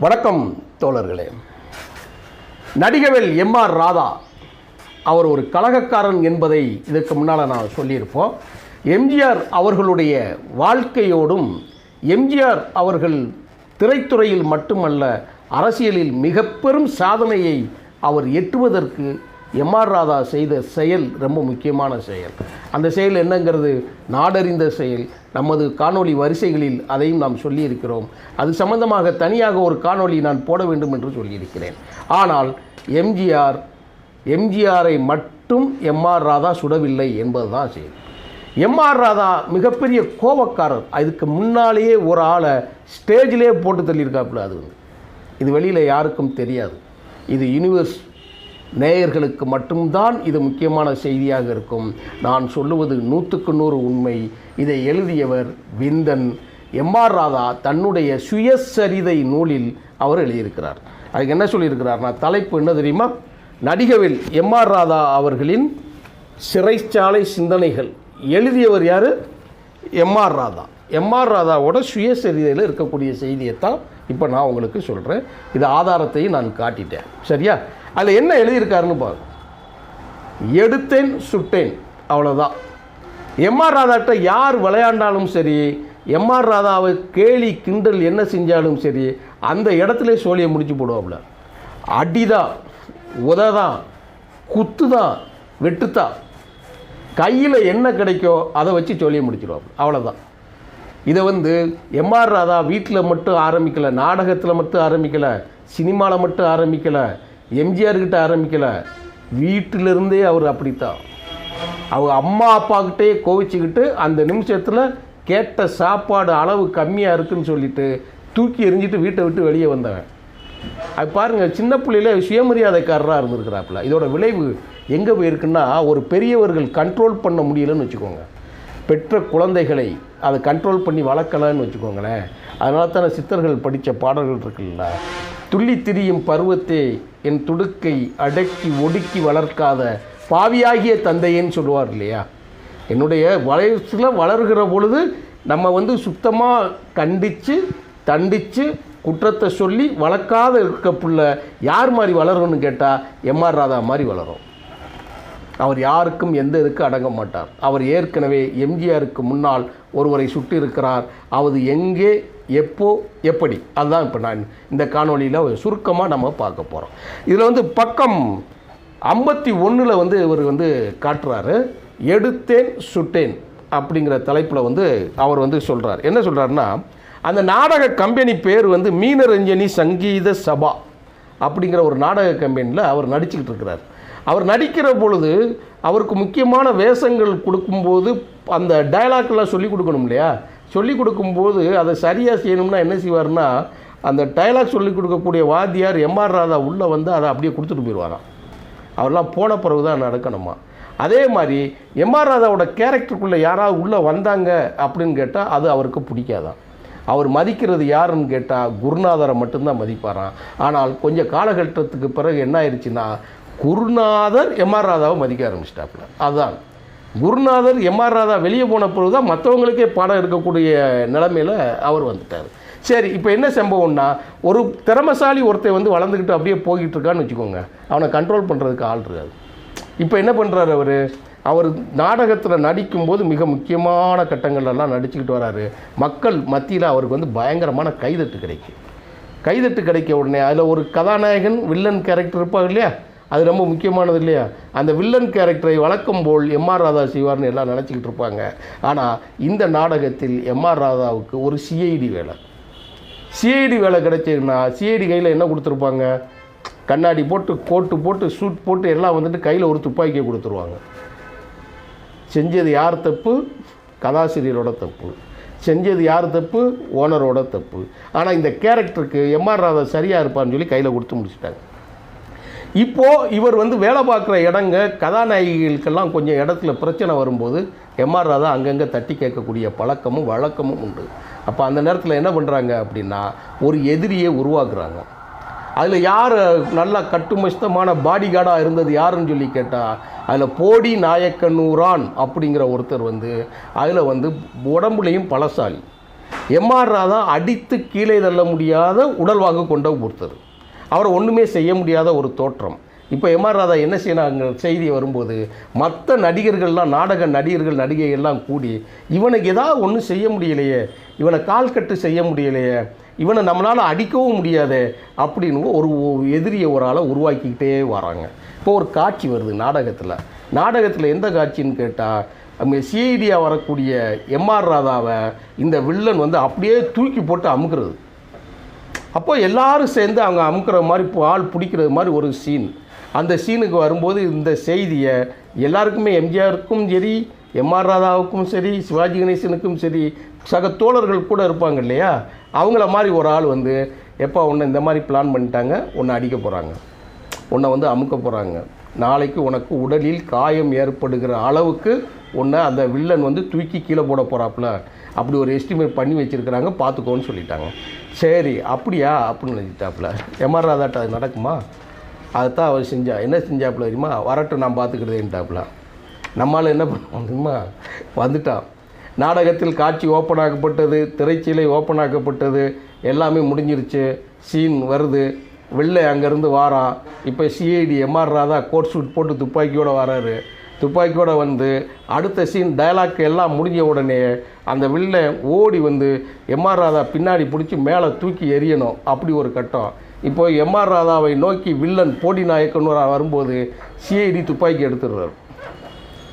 வணக்கம் தோழர்களே. நடிகவேல் எம்ஆர் ராதா அவர் ஒரு கலகக்காரன் என்பதை இதற்கு முன்னால் நான் சொல்லியிருப்போம். எம்ஜிஆர் அவர்களுடைய வாழ்க்கையோடும் எம்ஜிஆர் அவர்கள் திரைத்துறையில் மட்டுமல்ல அரசியலில் மிக பெரும் சாதனையை அவர் எட்டுவதற்கு எம்ஆர் ராதா செய்த செயல் ரொம்ப முக்கியமான செயல். அந்த செயல் என்னங்கிறது நாடறிந்த செயல். நமது காணொளி வரிசைகளில் அதையும் நாம் சொல்லியிருக்கிறோம். அது சம்பந்தமாக தனியாக ஒரு காணொளி நான் போட வேண்டும் என்று சொல்லியிருக்கிறேன். ஆனால் எம்ஜிஆர் எம்ஜிஆரை மட்டும் எம்ஆர் ராதா சுடவில்லை என்பதுதான் செயல். எம்ஆர் ராதா மிகப்பெரிய கோபக்காரர். அதுக்கு முன்னாலேயே ஒரு ஆளை ஸ்டேஜிலே போட்டு தள்ளியிருக்காப்புல அது வந்து. இது வெளியில் யாருக்கும் தெரியாது. இது யூனிவர்ஸ் நேயர்களுக்கு மட்டும்தான் இது முக்கியமான செய்தியாக இருக்கும். நான் சொல்லுவது நூற்றுக்கு நூறு உண்மை. இதை எழுதியவர் விந்தன். எம்ஆர் ராதா தன்னுடைய சுயசரிதை நூலில் அவர் எழுதியிருக்கிறார். அதுக்கு என்ன சொல்லியிருக்கிறார்னா தலைப்பு என்ன தெரியுமா? நடிகவில் எம்ஆர் ராதா அவர்களின் சிறைச்சாலை சிந்தனைகள். எழுதியவர் யார்? எம்ஆர் ராதா. எம்ஆர் ராதாவோட சுயசரிதையில் இருக்கக்கூடிய செய்தியை தான் இப்போ நான் உங்களுக்கு சொல்கிறேன் இது ஆதாரத்தையும் நான் காட்டிட்டேன். சரியா? அதில் என்ன எழுதியிருக்காருன்னு பாருங்க எடுத்தேன் சுட்டேன். அவ்வளோதான் எம்ஆர் ராதாட்ட யார் விளையாண்டாலும் சரி எம்ஆர் ராதாவை கேலி கிண்டல் என்ன செஞ்சாலும் சரி அந்த இடத்துல சோழியை முடிச்சு போடுவாப்புல. அடிதான் உததான் குத்துதான் வெட்டுத்தான் கையில் என்ன கிடைக்கோ அதை வச்சு சோழியை முடிச்சிடுவாங்க அவ்வளோதான் இதை வந்து எம்ஆர் ராதா வீட்டில் மட்டும் ஆரம்பிக்கலை நாடகத்தில் மட்டும் ஆரம்பிக்கலை சினிமாவில் மட்டும் ஆரம்பிக்கலை எம்ஜிஆர்கிட்ட ஆரம்பிக்கலை. வீட்டிலிருந்தே அவர் அப்படித்தான். அவங்க அம்மா அப்பாக்கிட்டே கோவிச்சுக்கிட்டு அந்த நிமிஷத்தில் கேட்ட சாப்பாடு அளவு கம்மியாக இருக்குன்னு சொல்லிட்டு தூக்கி எறிஞ்சிட்டு வீட்டை விட்டு வெளியே வந்தவன். அது பாருங்கள் சின்ன பிள்ளையில சுயமரியாதைக்காரராக இருந்திருக்கிறாப்புல. இதோட விளைவு எங்கே போயிருக்குன்னா ஒரு பெரியவர்கள் கண்ட்ரோல் பண்ண முடியலன்னு வச்சுக்கோங்க. பெற்ற குழந்தைகளை அதை கண்ட்ரோல் பண்ணி வளர்க்கலன்னு வச்சுக்கோங்களேன். அதனால தானே சித்தர்கள் படித்த பாடல்கள் இருக்குல்ல? துள்ளி திரியும் பருவத்தை என் துடுக்கை அடக்கி ஒடுக்கி வளர்க்காத பாவியாகிய தந்தையேன்னு சொல்லுவார் இல்லையா? என்னுடைய வயசில் வளர்கிற பொழுது நம்ம வந்து சுத்தமாக கண்டித்து தண்டித்து குற்றத்தை சொல்லி வளர்க்காத இருக்க புள்ள யார் மாதிரி வளரும்னு கேட்டால் எம்ஆர் ராதா மாதிரி வளரும். அவர் யாருக்கும் எந்த இதுக்கு அடங்க மாட்டார். அவர் ஏற்கனவே எம்ஜிஆருக்கு முன்னால் ஒருவரை சுட்டி இருக்கிறார் அது எங்கே எப்போ எப்படி? அதுதான் இப்போ நான் இந்த காணொலியில் சுருக்கமாக நம்ம பார்க்க போகிறோம் இதில் வந்து பக்கம் ஐம்பத்தி ஒன்றில் வந்து இவர் வந்து காட்டுறாரு எடுத்தேன் சுட்டேன் அப்படிங்கிற தலைப்பில் வந்து அவர் வந்து சொல்கிறார் என்ன சொல்கிறாருன்னா அந்த நாடக கம்பெனி பேர் வந்து மீனரஞ்சனி சங்கீத சபா அப்படிங்கிற ஒரு நாடக கம்பெனியில் அவர் நடிச்சுக்கிட்டு இருக்கிறார். அவர் நடிக்கிற பொழுது அவருக்கு முக்கியமான வேஷங்கள் கொடுக்கும்போது அந்த டைலாக்லாம் சொல்லிக் கொடுக்கணும் இல்லையா? சொல்லிக் கொடுக்கும்போது அதை சரியாக செய்யணும்னா என்ன செய்வார்னா அந்த டைலாக் சொல்லிக் கொடுக்கக்கூடிய வாத்தியார் எம்ஆர் ராதா உள்ளே வந்து அதை அப்படியே கொடுத்துட்டு போயிடுவாராம். அவர்லாம் போன பிறகு தான் நடக்கணுமா? அதே மாதிரி எம்ஆர் ராதாவோட கேரக்டருக்குள்ளே யாராவது உள்ளே வந்தாங்க அப்படின்னு கேட்டால் அது அவருக்கு பிடிக்காதான் அவர் மதிக்கிறது யாருன்னு கேட்டால் குருநாதரை மட்டும்தான் மதிப்பாராம். ஆனால் கொஞ்சம் காலகட்டத்துக்கு பிறகு என்ன ஆயிடுச்சுன்னா குருநாதர் எம்ஆர் ராதாவை மதிக்க ஆரம்பிச்சிட்டாப்புல. அதுதான் குருநாதர் எம்ஆர் ராதா வெளியே போன பிறகு தான் மற்றவங்களுக்கே பாடம் இருக்கக்கூடிய நிலமையில் அவர் வந்துட்டார். சரி இப்போ என்ன சம்பவம்னா ஒரு திறமசாலி ஒருத்தர் வந்து வளர்ந்துக்கிட்டு அப்படியே போய்கிட்டு இருக்கான்னு வச்சுக்கோங்க. அவனை கண்ட்ரோல் பண்ணுறதுக்கு ஆள் இருக்காது. இப்போ என்ன பண்ணுறாரு அவர்? அவர் நாடகத்தில் நடிக்கும்போது மிக முக்கியமான கட்டங்கள்லாம் நடிச்சுக்கிட்டு வராரு. மக்கள் மத்தியில் அவருக்கு வந்து பயங்கரமான கைதட்டு கிடைக்கும். கைதட்டு கிடைக்க உடனே அதில் ஒரு கதாநாயகன் வில்லன் கேரக்டர் இருப்பாங்க இல்லையா? அது ரொம்ப முக்கியமானது இல்லையா? அந்த வில்லன் கேரக்டரை வழக்கம் போல் எம்ஆர் ராதா செய்வார்னு எல்லாம் நினச்சிக்கிட்டு இருப்பாங்க. ஆனால் இந்த நாடகத்தில் எம்ஆர் ராதாவுக்கு ஒரு சிஐடி வேலை. சிஐடி வேலை கிடைச்சதுன்னா சிஐடி கையில் என்ன கொடுத்துருப்பாங்க? கண்ணாடி போட்டு கோட்டு போட்டு சூட் போட்டு எல்லாம் வந்துட்டு கையில் ஒரு துப்பாக்கியை கொடுத்துருவாங்க. செஞ்சது யார் தப்பு? கதாசிரியரோட தப்பு. செஞ்சது யார் தப்பு? ஓனரோட தப்பு. ஆனால் இந்த கேரக்டருக்கு எம்ஆர் ராதா சரியாக இருப்பான்னு சொல்லி கையில் கொடுத்து முடிச்சிட்டாங்க. இப்போது இவர் வந்து வேலை பார்க்குற இடங்க கதாநாயகிகளுக்கெல்லாம் கொஞ்சம் இடத்துல பிரச்சனை வரும்போது எம்ஆர் ராதா அங்கங்கே தட்டி கேட்கக்கூடிய பழக்கமும் வழக்கமும் உண்டு. அப்போ அந்த நேரத்தில் என்ன பண்ணுறாங்க அப்படின்னா ஒரு எதிரியை உருவாக்குறாங்க. அதில் யார் நல்லா கட்டுமஸ்தமான பாடி கார்டாக இருந்தது யாருன்னு சொல்லி கேட்டால் அதில் போடி நாயக்கனூரான் அப்படிங்கிற ஒருத்தர் வந்து அதில் வந்து உடம்புலையும் பலசாலி. எம்ஆர் ராதா அடித்து கீழே தள்ள முடியாத உடல்வாக கொண்ட ஒருத்தர். அவரை ஒன்றுமே செய்ய முடியாத ஒரு தோற்றம். இப்போ எம்ஆர் ராதா என்ன செய்யறாங்க செய்தி வரும்போது மற்ற நடிகர்கள்லாம் நாடக நடிகர்கள் நடிகைகள்லாம் கூடி இவனுக்கு ஏதாவது ஒன்றும் செய்ய முடியலையே இவனை கால் கட்டு செய்ய முடியலையே இவனை நம்மளால் அடிக்கவும் முடியாது அப்படின்னு ஒரு எதிரியை ஒரு ஆளை உருவாக்கிக்கிட்டே வராங்க. இப்போ ஒரு காட்சி வருது நாடகத்தில். நாடகத்தில் எந்த காட்சின்னு கேட்டால் சிஐடியாக வரக்கூடிய எம்ஆர் ராதாவை இந்த வில்லன் வந்து அப்படியே தூக்கி போட்டு அமுக்கிறது. அப்போ எல்லாரும் சேர்ந்து அவங்க அமுக்கிற மாதிரி ஆள் பிடிக்கிறது மாதிரி ஒரு சீன் அந்த சீனுக்கு வரும்போது இந்த செய்தியை எல்லாருக்குமே எம்ஜிஆருக்கும் சரி எம்ஆர் ராதாவுக்கும் சரி சிவாஜி கணேசனுக்கும் சரி சக தோழர்கள் கூட இருப்பாங்க இல்லையா? அவங்கள மாதிரி ஒரு ஆள் வந்து எப்போ உன்னை இந்த மாதிரி பிளான் பண்ணிட்டாங்க உன்னை அடிக்க போகிறாங்க உன்னை வந்து அமுக்க போகிறாங்க நாளைக்கு உனக்கு உடலில் காயம் ஏற்படுகிற அளவுக்கு உன்னை அந்த வில்லன் வந்து தூக்கி கீழே போட போகிறாப்புல அப்படி ஒரு எஸ்டிமேட் பண்ணி வச்சுருக்கிறாங்க பார்த்துக்கோன்னு சொல்லிட்டாங்க. சரி அப்படியா? அப்படின்னு நினைச்சிட்டாப்புல. எம்ஆர் ராதாட்ட அது நடக்குமா? அதைத்தான் அவர் செஞ்சா என்ன செஞ்சாப்புல தெரியுமா? வரட்டும் நான் பார்த்துக்கிறதேன்ட்டாப்புல. நம்மளால் என்ன பண்ணுவோம் தெரியுமா? வந்துட்டான். நாடகத்தில் காட்சி ஓப்பன் ஆக்கப்பட்டது திரைச்சீலை ஓப்பன் ஆக்கப்பட்டது எல்லாமே முடிஞ்சிருச்சு. சீன் வருது. வெளில அங்கேருந்து வாரான். இப்போ CID MR Radha coat suit போட்டு துப்பாக்கியோடு வராரு. துப்பாக்கியோடு வந்து அடுத்த சீன் டயலாக் எல்லாம் முடிஞ்ச உடனே அந்த வில்ல ஓடி வந்து எம்ஆர் ராதா பின்னாடி பிடிச்சி மேலே தூக்கி எறியணும். அப்படி ஒரு கட்டம். இப்போ எம்ஆர் ராதாவை நோக்கி வில்லன் போடி நாயக்கன்னு வரும்போது சிஐடி துப்பாக்கி எடுத்துடுறாரு.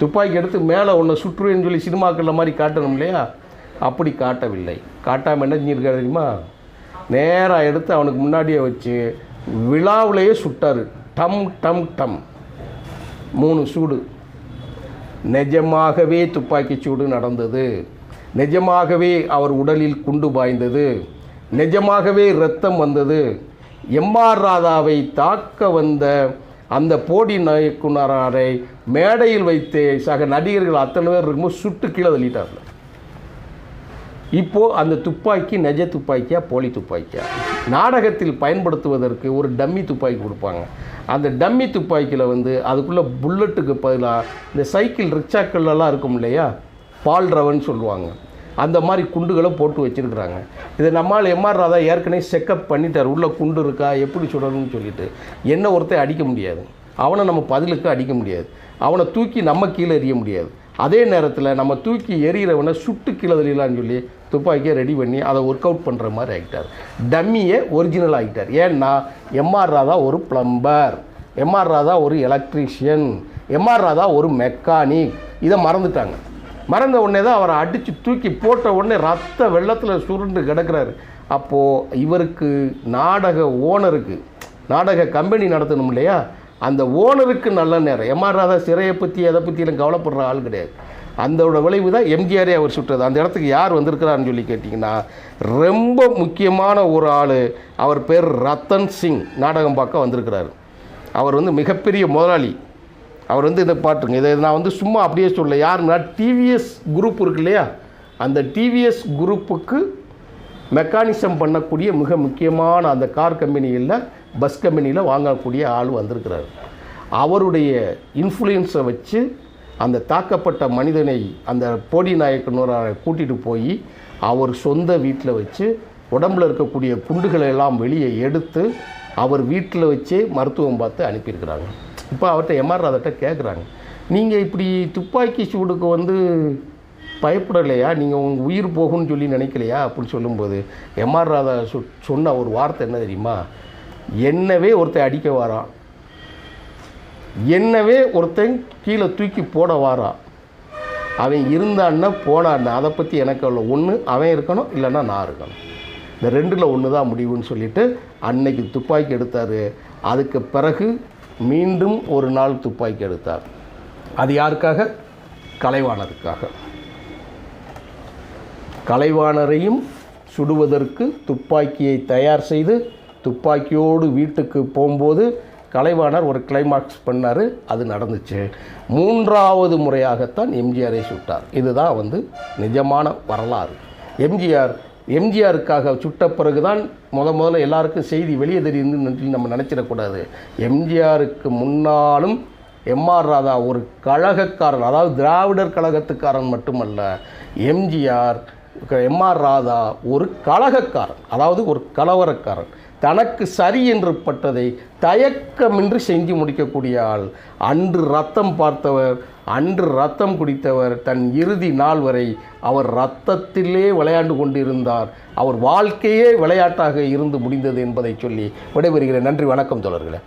துப்பாக்கி எடுத்து மேலே ஒன்று சுற்றுவேன்னு சொல்லி சினிமாக்களில் மாதிரி காட்டணும் இல்லையா? அப்படி காட்டவில்லை. காட்டாமல் என்ன செஞ்சிருக்காரு தெரியுமா? நேராக எடுத்து அவனுக்கு முன்னாடியே வச்சு விழாவிலேயே சுட்டார். டம் டம் டம். மூணு சூடு. நிஜமாகவே துப்பாக்கிச் சூடு நடந்தது. நிஜமாகவே அவர் உடலில் குண்டு பாய்ந்தது. நிஜமாகவே இரத்தம் வந்தது. எம்ஆர் ராதாவை தாக்க வந்த அந்த போடி நாயக்குனரை மேடையில் வைத்து சக நடிகர்கள் அத்தனை பேர் இருக்கும்போது சுட்டு கீழே தள்ளிட்டார்கள் இப்போது அந்த துப்பாக்கி நெஜ துப்பாக்கியா போலி துப்பாக்கியா? நாடகத்தில் பயன்படுத்துவதற்கு ஒரு டம்மி துப்பாக்கி கொடுப்பாங்க. அந்த டம்மி துப்பாக்கியில் வந்து அதுக்குள்ளே புல்லட்டுக்கு பதிலாக இந்த சைக்கிள் ரிக்ஷாக்கள்லாம் இருக்கும் இல்லையா? பால் ரவன் சொல்லுவாங்க. அந்த மாதிரி குண்டுகளை போட்டு வச்சுருக்குறாங்க. இதை நம்மால் எம்ஆர் ராதா ஏற்கனவே செக்கப் பண்ணிட்டார். உள்ளே குண்டு இருக்கா? எப்படி சுடணும்னு சொல்லிட்டு. என்ன ஒருத்தர் அடிக்க முடியாது. அவனை நம்ம பதிலுக்கு அடிக்க முடியாது. அவனை தூக்கி நம்ம கீழே எறிய முடியாது. அதே நேரத்தில் நம்ம தூக்கி எறிகிறவனை சுட்டு கீழே தெரியலான்னு சொல்லி துப்பாக்கியை ரெடி பண்ணி அதை ஒர்க் அவுட் பண்ணுற மாதிரி ஆகிட்டார் டம்மியை ஒரிஜினல் ஆகிட்டார் ஏன்னா எம்ஆர் ராதா ஒரு ப்ளம்பர் எம்ஆர் ராதா ஒரு எலக்ட்ரீஷியன் எம்ஆர் ராதா ஒரு மெக்கானிக் இதை மறந்துட்டாங்க. மறந்த உடனே தான் அவரை அடித்து தூக்கி போட்ட உடனே ரத்த வெள்ளத்தில் சுருண்டு கிடக்கிறாரு. அப்போது இவருக்கு நாடக ஓனருக்கு நாடக கம்பெனி நடத்தணும் இல்லையா? அந்த ஓனருக்கு நல்ல நேரம். எம்ஆர் ராதா சிறையை பற்றி எதை பற்றியெல்லாம் கவலைப்படுற ஆள் கிடையாது. அந்தோட விளைவு தான் எம்ஜிஆரே அவர் சுட்டது. அந்த இடத்துக்கு யார் வந்திருக்கிறான்னு சொல்லி கேட்டிங்கன்னா ரொம்ப முக்கியமான ஒரு ஆள் அவர் பேர் ரத்தன் சிங் நாடகம் பார்க்க வந்திருக்கிறார். அவர் வந்து மிகப்பெரிய முதலாளி. அவர் வந்து இதை பாட்டுங்க இதை நான் வந்து சும்மா அப்படியே சொல்ல யாருன்னா டிவிஎஸ் குரூப் இருக்கு இல்லையா? அந்த டிவிஎஸ் குரூப்புக்கு மெக்கானிசம் பண்ணக்கூடிய மிக முக்கியமான அந்த கார் கம்பெனியில் பஸ் கம்பெனியில் வாங்கக்கூடிய ஆள் வந்திருக்கிறார். அவருடைய இன்ஃப்ளூயன்ஸை வச்சு அந்த தாக்கப்பட்ட மனிதனை அந்த போடி நாயக்கனூரை கூட்டிகிட்டு போய் அவர் சொந்த வீட்டில் வச்சு உடம்புல இருக்கக்கூடிய குண்டுகளை எல்லாம் வெளியே எடுத்து அவர் வீட்டில் வச்சே மருத்துவம் பார்த்து அனுப்பியிருக்கிறாங்க. இப்போ அவர்கிட்ட எம்ஆர் ராதாட்ட கேட்குறாங்க நீங்கள் இப்படி துப்பாக்கி சூடுக்கு வந்து பயப்படலையா? நீங்கள் உங்கள் உயிர் போகும்னு சொல்லி நினைக்கலையா? அப்படின்னு சொல்லும்போது எம்ஆர் ராதா சொ சொன்ன ஒரு வார்த்தை என்ன தெரியுமா? என்னவே ஒருத்தன் அடிக்க வாரான். என்னவே ஒருத்தன் கீழே தூக்கி போட வாரான் அவன் இருந்தான்னா போனான்னா அதை பற்றி எனக்கு அவ்வளோ ஒன்று அவன் இருக்கணும் இல்லைன்னா நான் இருக்கணும். இந்த ரெண்டில் ஒன்று தான் முடிவுன்னு சொல்லிட்டு அன்னைக்கு துப்பாக்கி எடுத்தார். அதுக்கு பிறகு மீண்டும் ஒரு நாள் துப்பாக்கி எடுத்தார். அது யாருக்காக? கலைவாணருக்காக. கலைவாணரையும் சுடுவதற்கு துப்பாக்கியை தயார் செய்து துப்பாக்கியோடு வீட்டுக்கு போகும்போது கலைவாணர் ஒரு கிளைமாக்ஸ் பண்ணார் அது நடந்துச்சு. மூன்றாவது முறையாகத்தான் எம்ஜிஆரை சுட்டார். இதுதான் வந்து நிஜமான வரலாறு. எம்ஜிஆர் எம்ஜிஆருக்காக சுட்ட பிறகு தான் முத முதல்ல எல்லாருக்கும் செய்தி வெளியே தெரியுதுன்னு நம்ம நினச்சிடக்கூடாது. எம்ஜிஆருக்கு முன்னாலும் எம்ஆர் ராதா ஒரு கழகக்காரன் அதாவது திராவிடர் கழகத்துக்காரன் மட்டுமல்ல எம்ஜிஆர் எம்ஆர் ராதா ஒரு கலகக்காரன் அதாவது ஒரு கலவரக்காரன். தனக்கு சரி என்று பட்டதை தயக்கமின்றி செஞ்சு முடிக்கக்கூடிய ஆள். அன்று ரத்தம் பார்த்தவர் அன்று ரத்தம் குடித்தவர் தன் இறுதி நாள் வரை அவர் ரத்தத்திலே விளையாண்டு கொண்டிருந்தார். அவர் வாழ்க்கையே விளையாட்டாக இருந்து முடிந்தது என்பதை சொல்லி விடைபெறுகிறேன். நன்றி வணக்கம் தொடர்களே